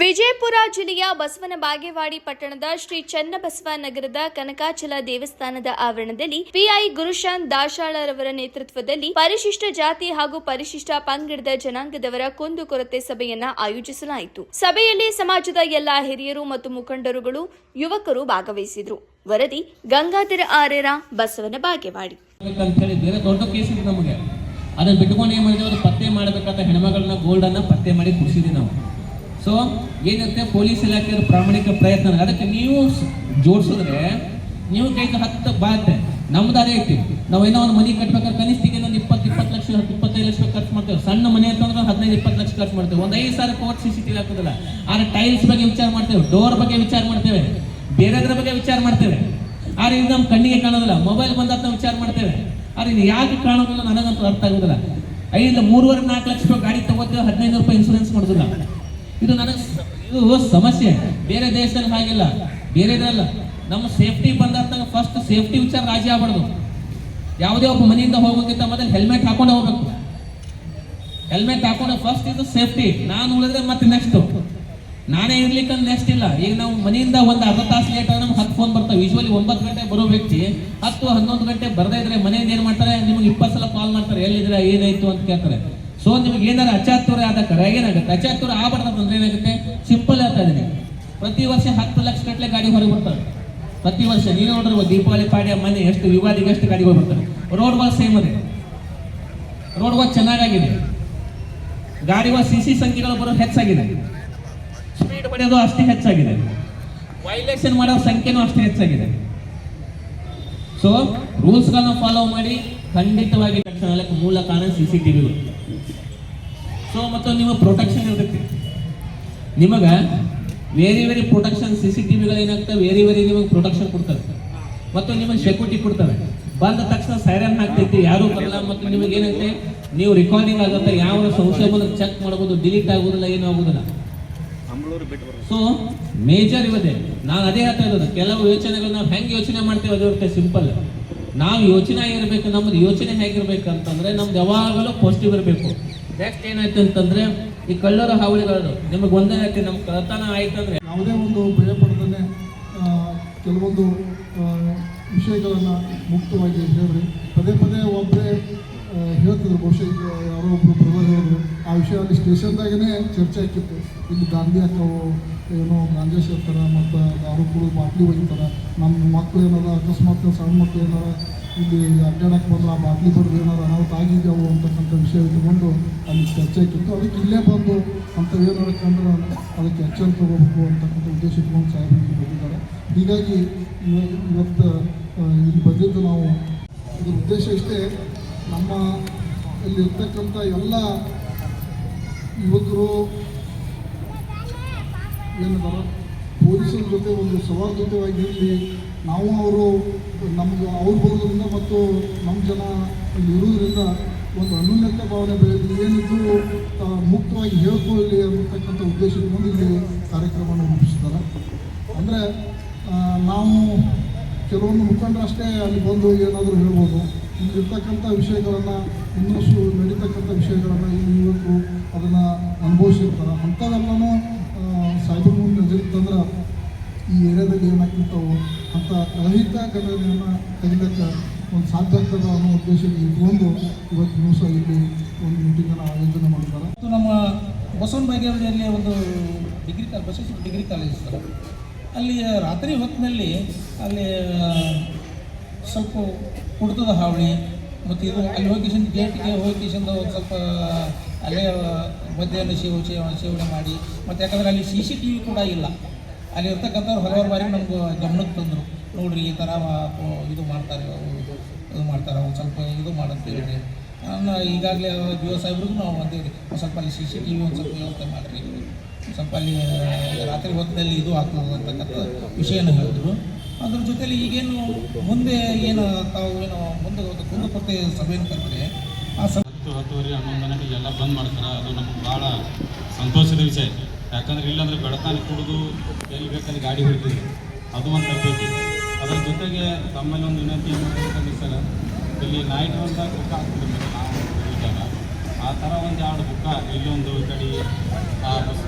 ವಿಜಯಪುರ ಜಿಲ್ಲೆಯ ಬಸವನ ಬಾಗೇವಾಡಿ ಪಟ್ಟಣದ ಶ್ರೀ ಚನ್ನಬಸವ ನಗರದ ಕನಕಾಚಲ ದೇವಸ್ಥಾನದ ಆವರಣದಲ್ಲಿ ಪಿಐ ಗುರುಶಾಂತ್ ದಾಶಾಳರವರ ನೇತೃತ್ವದಲ್ಲಿ ಪರಿಶಿಷ್ಟ ಜಾತಿ ಹಾಗೂ ಪರಿಶಿಷ್ಟ ಪಂಗಡದ ಜನಾಂಗದವರ ಕುಂದುಕೊರತೆ ಸಭೆಯನ್ನ ಆಯೋಜಿಸಲಾಯಿತು. ಸಭೆಯಲ್ಲಿ ಸಮಾಜದ ಎಲ್ಲಾ ಹಿರಿಯರು ಮತ್ತು ಮುಖಂಡರುಗಳು, ಯುವಕರು ಭಾಗವಹಿಸಿದರು. ವರದಿ ಗಂಗಾಧರ ಆರ್ಯರ, ಬಸವನ ಬಾಗೇವಾಡಿ. ಅದನ್ನ ಏನ್ ಮಾಡಿದ್ವಿ? ಪತ್ತೆ ಹೆಣ್ಮಗಳನ್ನ ಗೋಲ್ಡ್ ಅನ್ನ ಪತ್ತೆ ಮಾಡಿ ಕುಡಿಸಿದ್ವಿ ನಾವು. ಸೊ ಏನಿರುತ್ತೆ ಪೊಲೀಸ್ ಇಲಾಖೆಯ ಪ್ರಾಮಾಣಿಕ ಪ್ರಯತ್ನ ಅದಕ್ಕೆ ನೀವು ಜೋಡಿಸಿದ್ರೆ ನೀವು ಕೈಗೆ ಹತ್ತು ಬಾತೆ ನಮ್ದು ಅದೇ ಐತಿ. ನಾವು ಏನೋ ಒಂದು ಮನೆ ಕಟ್ಬೇಕಾದ್ರೆ ಕನಿಷ್ಠಿಗೆ ಒಂದು ಇಪ್ಪತ್ತು ಇಪ್ಪತ್ತು ಲಕ್ಷ ಇಪ್ಪತ್ತೈದು ಲಕ್ಷ ಖರ್ಚು ಮಾಡ್ತೇವೆ. ಸಣ್ಣ ಮನೆ ಅಂತಂದ್ರೆ ಹದಿನೈದು, ಇಪ್ಪತ್ತು ಲಕ್ಷ ಖರ್ಚು ಮಾಡ್ತೇವೆ. ಒಂದು ಐದು ಸಾವಿರ ಕೋಟ್ ಸಿ ಸಿ ಹಾಕೋದಿಲ್ಲ. ಆದ್ರೆ ಟೈಲ್ಸ್ ಬಗ್ಗೆ ವಿಚಾರ ಮಾಡ್ತೇವೆ. ಡೋರ್ ಬಗ್ಗೆ ವಿಚಾರ ಮಾಡ್ತೇವೆ. ಬೇರೆದ್ರ ಬಗ್ಗೆ ವಿಚಾರ ಮಾಡ್ತೇವೆ. ಆದ್ರೆ ಇದು ನಮ್ಮ ಕಣ್ಣಿಗೆ ಕಾಣೋದಿಲ್ಲ. ಮೊಬೈಲ್ ಬಂದ ನಾವು ವಿಚಾರ ಮಾಡ್ತೇವೆ. ಆದ್ರೆ ಇದು ಯಾಕೆ ಕಾಣೋದಿಲ್ಲ ನನಗಂತೂ ಅರ್ಥ ಆಗೋದಿಲ್ಲ. ಐದು ಮೂರುವರೆ, ನಾಲ್ಕು ಲಕ್ಷ ರೂಪಾಯಿ ಗಾಡಿ ತಗೋತೇವೆ, ಹದಿನೈದು ರೂಪಾಯಿ ಇನ್ಸೂರೆನ್ಸ್ ಮಾಡೋದಿಲ್ಲ. ಇದು ನನಗೆ ಇದು ಸಮಸ್ಯೆ. ಬೇರೆ ದೇಶದಲ್ಲಿ ಹಾಗಿಲ್ಲ. ಬೇರೆದಲ್ಲ ನಮ್ಮ ಸೇಫ್ಟಿ ಬಂದಾಗ ಫಸ್ಟ್ ಸೇಫ್ಟಿ ವಿಚಾರ ರಾಜಿ ಆಗ್ಬಾರ್ದು ಯಾವುದೇ ಒಬ್ಬ ಮನೆಯಿಂದ ಹೋಗೋಕ್ಕಿಂತ ಮೊದಲು ಹೆಲ್ಮೆಟ್ ಹಾಕೊಂಡು ಹೋಗ್ಬೇಕು. ಹೆಲ್ಮೆಟ್ ಹಾಕೊಂಡು ಫಸ್ಟ್ ಇದು ಸೇಫ್ಟಿ ನಾನು ಉಳಿದ್ರೆ ಮತ್ತೆ ನೆಕ್ಸ್ಟ್ ನಾನೇ ಇರ್ಲಿಕ್ಕೆ ನೆಕ್ಸ್ಟ್ ಇಲ್ಲ. ಈಗ ನಾವು ಮನೆಯಿಂದ ಒಂದು ಅರ್ಧ ತಾಸು ಲೇಟ್ ಆದ್ರೆ ನಮ್ಗೆ ಹತ್ತು ಫೋನ್ ಬರ್ತಾವೆ. ಯೂಶ್ವಲಿ ಒಂಬತ್ತು ಗಂಟೆ ಬರೋ ವ್ಯಕ್ತಿ ಹತ್ತು ಹನ್ನೊಂದು ಗಂಟೆ ಬರದೇ ಇದ್ರೆ ಮನೆಯಿಂದ ಏನು ಮಾಡ್ತಾರೆ? ನಿಮ್ಗೆ ಇಪ್ಪತ್ತು ಸಲ ಕಾಲ್ ಮಾಡ್ತಾರೆ. ಎಲ್ಲಿದ್ರೆ ಏನಾಯ್ತು ಅಂತ ಕೇಳ್ತಾರೆ. ಸೊ ನಿಮ್ಗೆ ಏನಾರ ಅಚಾತುರ ಆದ ಕರೆ ಏನಾಗುತ್ತೆ ಅಚಾತುರ ಆಗ್ಬಾರ್ದು ಅಂದ್ರೆ ಏನಾಗುತ್ತೆ? ಸಿಂಪಲ್ ಹೇಳ್ತಾ ಪ್ರತಿ ವರ್ಷ ಹತ್ತು ಲಕ್ಷ ಗಟ್ಟಲೆ ಗಾಡಿ ಹೊರಗೆ ಬರ್ತಾರೆ ಪ್ರತಿ ವರ್ಷ ನೀವು ನೋಡಿರುವ ದೀಪಾವಳಿ ಪಾಡ್ಯ ಮನೆ ಎಷ್ಟು ವಿವಾದಿಗೆ ಎಷ್ಟು ಗಾಡಿಗಳು ರೋಡ್ ಬಾಲ್ ಸೇಮ್ ಅದೇ. ಚೆನ್ನಾಗಿದೆ ಚೆನ್ನಾಗಾಗಿದೆ. ಗಾಡಿಗಳ ಸಿ ಸಿ ಸಂಖ್ಯೆಗಳು ಬರೋದು ಹೆಚ್ಚಾಗಿದೆ. ಸ್ಪೀಡ್ ಪಡೆಯೋದು ಅಷ್ಟೇ ಹೆಚ್ಚಾಗಿದೆ. ವೈಲೇಷನ್ ಮಾಡೋ ಸಂಖ್ಯೆನೂ ಅಷ್ಟೇ ಹೆಚ್ಚಾಗಿದೆ. ಸೊ ರೂಲ್ಸ್ಗಳನ್ನ ಫಾಲೋ ಮಾಡಿ ಖಂಡಿತವಾಗಿ ತಕ್ಷಣ ಮೂಲ ಕಾರಣ ಸಿ ಸಿ ಟಿವಿಗಳು ಸೊ ಮತ್ತು ನಿಮ್ಮ ಪ್ರೊಟೆಕ್ಷನ್ ಇರ್ತೈತಿ ನಿಮಗೆ very very protection C C ಟಿವಿಗಳು ಏನಾಗ್ತವೆ? ವೇರಿ ವೆರಿ ನಿಮಗೆ ಪ್ರೊಟೆಕ್ಷನ್ ಕೊಡ್ತವೆ. ಮತ್ತು ನಿಮಗೆ ಸೆಕ್ಯೂರಿಟಿ ಕೊಡ್ತವೆ. ಬಂದ ತಕ್ಷಣ ಸೈರನ್ ಹಾಕ್ತೈತಿ, ಯಾರು ಬರಲ್ಲ. ಮತ್ತು ನಿಮಗೆ ಏನಂತೆ? ನೀವು ರೆಕಾರ್ಡಿಂಗ್ ಆಗುತ್ತೆ ಯಾವ ಸಂಶಯ ಬಂದ್ರೆ ಚೆಕ್ ಮಾಡ್ಬೋದು ಡಿಲೀಟ್ ಆಗೋದಿಲ್ಲ, ಏನೂ ಆಗೋದಿಲ್ಲ. ಸೊ ಮೇಜರ್ ಇವದೆ. ನಾನು ಅದೇ ಹೇಳ್ತಾ ಇರೋದು. ಕೆಲವು ಯೋಚನೆಗಳು ನಾವು ಹೆಂಗೆ ಯೋಚನೆ ಮಾಡ್ತೀವಿ ಇರುತ್ತೆ ಸಿಂಪಲ್ ನಾವು ಯೋಚನೆ ಇರಬೇಕು ನಮ್ಮದು ಯೋಚನೆ ಹೇಗಿರಬೇಕು ಅಂತಂದ್ರೆ ನಮ್ದು ಯಾವಾಗಲೂ ಪಾಸಿಟಿವ್ ಇರಬೇಕು. ನೆಕ್ಸ್ಟ್ ಏನಾಯ್ತು ಅಂತಂದ್ರೆ ಈ ಕಳ್ಳರ ಹಾವಳಿಗಳು ನಿಮಗೆ ಒಂದೇ ಆಯ್ತು ನಮ್ಮ ಆಯ್ತು ಅಂದ್ರೆ ಯಾವುದೇ ಒಂದು ಭಯ ಕೆಲವೊಂದು ವಿಷಯಗಳನ್ನ ಮುಕ್ತವಾಗಿ ಹೇಳ್ರಿ. ಪದೇ ಪದೇ ಒಬ್ಬರೇ ಹೇಳ್ತಿದ್ರು. ಬಹುಶಃ ಯಾರೋ ಒಬ್ಬರು ಬ್ರದರ್ ಹೇಳಿದ್ರು. ಆ ವಿಷಯ ಅಲ್ಲಿ ಸ್ಟೇಷನ್ದಾಗೇ ಚರ್ಚೆ ಆಕಿತ್ತು ಇಲ್ಲಿ ಗಾಂಧಿ ಹಾಕವು ಏನೋ ಗಾಂಜಾ ಸೇರ್ತಾರೆ ಮತ್ತು ದಾರು ಕೂಡ ಬಾಟ್ಲಿ ಒಗಿತಾರೆ ನಮ್ಮ ಮಕ್ಕಳು ಏನಾರ, ಅಕಸ್ಮಾತ್ ಸಣ್ಣ ಮಕ್ಕಳು ಏನಾರ ಇಲ್ಲಿ ಅಡ್ಡಾಡಕ್ಕೆ ಬಂದು ಆ ಬಾಟ್ಲಿ ಬಡ್ದು ಏನಾರ ಅನಾಹುತ ಆಗಿದ್ದಾವು ಅಂತಕ್ಕಂಥ ವಿಷಯ ಇಟ್ಟುಕೊಂಡು ಅಲ್ಲಿ ಚರ್ಚೆ ಇಟ್ಟಿತ್ತು ಅದಕ್ಕೆ ಇಲ್ಲೇ ಬಂದು ಅಂತ ಏನಾರ ಕಂಡ್ರೆ ಅದಕ್ಕೆ ಎಚ್ಚರ ತಗೋಬೇಕು ಅಂತಕ್ಕಂಥ ಉದ್ದೇಶ ಇಟ್ಕೊಂಡು ಸಾಹೇಬರು ಇಲ್ಲಿ ಬಂದಿದ್ದಾರೆ. ಹೀಗಾಗಿ ಇವ- ಇವತ್ತು ಇಲ್ಲಿ ಬಂದಿದ್ದು ನಾವು ಇದರ ಉದ್ದೇಶ ಇಷ್ಟೇ. ನಮ್ಮ ಇಲ್ಲಿ ಇರ್ತಕ್ಕಂಥ ಎಲ್ಲ ಯುವಕರು ಏನಿದ್ದಾರೆ ಪೊಲೀಸರ ಜೊತೆ ಒಂದು ಸೌಹಾರ್ದತೆಯಾಗಿ ಇರಲಿ ನಾವು ಅವರು ನಮ್ಗೆ ಅವ್ರು ಬರೋದ್ರಿಂದ ಮತ್ತು ನಮ್ಮ ಜನ ಇರೋದ್ರಿಂದ ಒಂದು ಅನ್ಯೋನ್ಯತೆ ಭಾವನೆ ಬೆಳೆದು ಏನಿದ್ರು ಆ, ಮುಕ್ತವಾಗಿ ಹೇಳ್ಕೊಳ್ಳಿ ಅನ್ನತಕ್ಕಂಥ ಉದ್ದೇಶದಿಂದ ಇಲ್ಲಿ ಕಾರ್ಯಕ್ರಮವನ್ನು ರೂಪಿಸ್ತಾರೆ ಅಂದರೆ ನಾವು ಕೆಲವೊಂದು ಮುಖಂಡರಷ್ಟೇ ಅಲ್ಲಿ ಬಂದು ಏನಾದರೂ ಹೇಳ್ಬೋದು. ಇಲ್ಲಿರ್ತಕ್ಕಂಥ ವಿಷಯಗಳನ್ನು ಇನ್ನಷ್ಟು ನಡೀತಕ್ಕಂಥ ವಿಷಯಗಳನ್ನು ಇವತ್ತು ಅದನ್ನು ಅನುಭವಿಸಿರ್ತಾರೆ. ಅಂಥವೆಲ್ಲನೂ ಸಾಯ್ಬರ್ ಮುಂದೆ ನಜರಿತ್ತಂದ್ರೆ ಈ ಏರಿಯಾದಲ್ಲಿ ಏನಾಗ್ತಿರ್ತಾವೆ ಅಂತ ರಹಿತ ಘಟನೆಯನ್ನು ತೆಗಿಲಿಕ್ಕೆ ಒಂದು ಸಾಧ್ಯ ಆಗ್ತದೆ ಅನ್ನೋ ಉದ್ದೇಶ ಇಟ್ಕೊಂಡು ಇವತ್ತು ದಿವಸ ಇಲ್ಲಿ ಒಂದು ಮೀಟಿಂಗನ್ನು ಆಯೋಜನೆ ಮಾಡಿದ್ದಾರೆ ಮತ್ತು ನಮ್ಮ ಬಸವನ ಬಾಗೇವಾಡಿಯಲ್ಲಿ ಒಂದು degree college degree college sir ಅಲ್ಲಿ ರಾತ್ರಿ ಹೊತ್ತಿನಲ್ಲಿ ಅಲ್ಲಿ ಸ್ವಲ್ಪ ಕುಡ್ತದ ಹಾವಳಿ ಮತ್ತು ಇದು ಅಲ್ಲಿ ಹೋಗಿ ಗೇಟ್ಗೆ ಹೋಗಿ ಒಂದು ಸ್ವಲ್ಪ ಅಲ್ಲೇ ಮಧ್ಯಾಹ್ನ ಸೇವ- ಸೇವನೆ ಮಾಡಿ ಮತ್ತು ಯಾಕಂದರೆ ಅಲ್ಲಿ ಸಿ ಸಿ ಟಿ ವಿ ಕೂಡ ಇಲ್ಲ ಅಲ್ಲಿ ಇರ್ತಕ್ಕಂಥವ್ರು ಹಲವಾರು ಬಾರಿ ನಮ್ಗೆ ಗಮನಕ್ಕೆ ತಂದರು. ನೋಡ್ರಿ ಈ ಥರ ಇದು ಮಾಡ್ತಾರೆ ಇದು ಮಾಡ್ತಾರೆ ಅವ್ರು ಸ್ವಲ್ಪ ಇದು ಮಾಡಂತ ಹೇಳಿ ನಾನು ಈಗಾಗಲೇ ಬಿ ಒ ಸಾಹೇಬ್ರಿಗೂ ನಾವು ಒಂದು ಸ್ವಲ್ಪ ಅಲ್ಲಿ ಸಿ ಸಿ ಟಿ ವಿ ಒಂದು ಸ್ವಲ್ಪ ವ್ಯವಸ್ಥೆ ಮಾಡಿರಿ. ಸ್ವಲ್ಪ ಅಲ್ಲಿ ರಾತ್ರಿ ಹೊತ್ತಿನಲ್ಲಿ ಇದು ಆಗ್ತದೆ ಅಂತಕ್ಕಂಥ ವಿಷಯನ ಹೇಳಿದ್ರು. ಅದ್ರ ಜೊತೆಲಿ ಈಗೇನು ಮುಂದೆ ಏನು, ತಾವು ಏನು ಮುಂದೆ ಒಂದು ಕುಂದುಕೊರತೆ ಸಭೆಯನ್ನು ಕರೆದ್ರೆ, ಆ ಸಭೆ ಹತ್ತು, ಹತ್ತುವರೆ, ಹನ್ನೊಂದು ಗಂಟೆಗೆ ಎಲ್ಲ ಬಂದ್ ಮಾಡ್ತಾರೆ. ಅದು ನಮ್ಗೆ ಭಾಳ ಸಂತೋಷದ ವಿಷಯ. ಯಾಕಂದ್ರೆ ಇಲ್ಲಾಂದ್ರೆ ಬೆಳತಾನೆ ಕುಡಿದು ಎಲ್ಲಿ ಬೇಕಲ್ಲಿ ಗಾಡಿ ಹೊಡಿತೀವಿ. ಅದು ಒಂದು ತಪ್ಪೈತಿ. ಅದರ ಜೊತೆಗೆ ತಮ್ಮಲ್ಲಿ ಒಂದು ವಿನಂತಿ ಏನು ಸರ್ ಇಲ್ಲಿ ನೈಟ್ ಅಂತ ಬುಕ್ ಹಾಕ್ತಿರ್ಬೇಕು ನಾವು ಆ ಥರ ಒಂದು ಎರಡು ಬುಕ್ಕ ಇಲ್ಲೊಂದು ಕಡೆ ಆ ಬಸ್